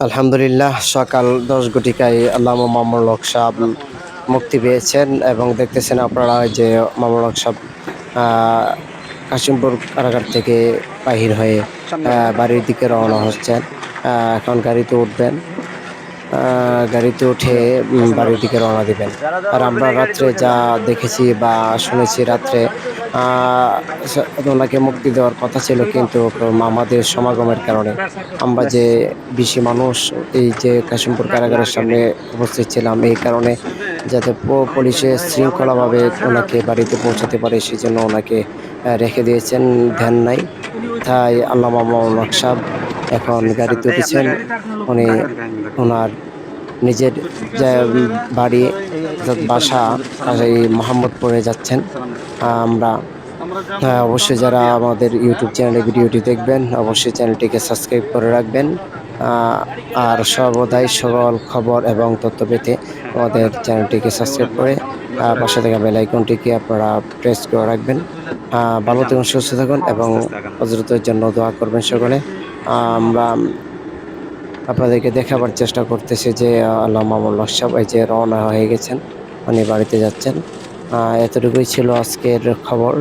আলহামদুলিল্লাহ, সকাল দশ গুটিকায় আল্লাহ মামুর হক সাহ মুক্তি পেয়েছেন এবং দেখতেছেন আপনারা যে মামুর হক সাহ কাশিমপুর কারাগার থেকে বাহির হয়ে বাড়ির দিকে রওনা হচ্ছেন। এখন গাড়িতে উঠবেন। গাড়িতে উঠে বাড়ির দিকে রওনা দিবেন। আর আমরা রাত্রে যা দেখেছি বা শুনেছি রাত্রে ওনাকে মুক্তি দেওয়ার কথা ছিল কিন্তু আমাদের সমাগমের কারণে। আমরা যে বেশি মানুষ, এই যে কাশিমপুর কারাগারের সামনে উপস্থিত ছিলাম, এই কারণে যাতে পুলিশে শৃঙ্খলাভাবে ওনাকে বাড়িতে পৌঁছাতে পারে সেই জন্য ওনাকে রেখে দিয়েছেন, ধ্যান নাই। তাই আল্লাহ মামুন সাহেব এখন গাড়িতে উঠেছেন উনি ওনার নিজের যে বাড়ি বাসা আর এই মোহাম্মদপুরে যাচ্ছেন। আমরা হ্যাঁ অবশ্যই যারা আমাদের ইউটিউব চ্যানেলে ভিডিওটি দেখবেন অবশ্যই চ্যানেলটিকে সাবস্ক্রাইব করে রাখবেন। আর সর্বদাই সকল খবর এবং তথ্য পেতে আমাদের চ্যানেলটিকে সাবস্ক্রাইব করে পাশে থাকা বেল আইকনটিকে আপনারা প্রেস করে রাখবেন। ভালো থাকুন, সুস্থ থাকুন এবং হজরতের জন্য দোয়া করবেন সকলে। আমরা আপনাদেরকে দেখাবার চেষ্টা করতেছি যে আল্লাহ মামুল সাহেব এই যে রওনা হয়ে গেছেন, উনি বাড়িতে যাচ্ছেন। এতটুকুই ছিল আজকের খবর।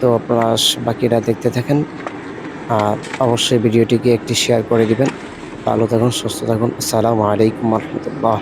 তো আপনারা বাকিরা দেখতে থাকেন। আর অবশ্যই ভিডিওটিকে একটি শেয়ার করে দিবেন। ভালো থাকুন, সুস্থ থাকুন। আসসালামু আলাইকুম রহমতুল্লাহ।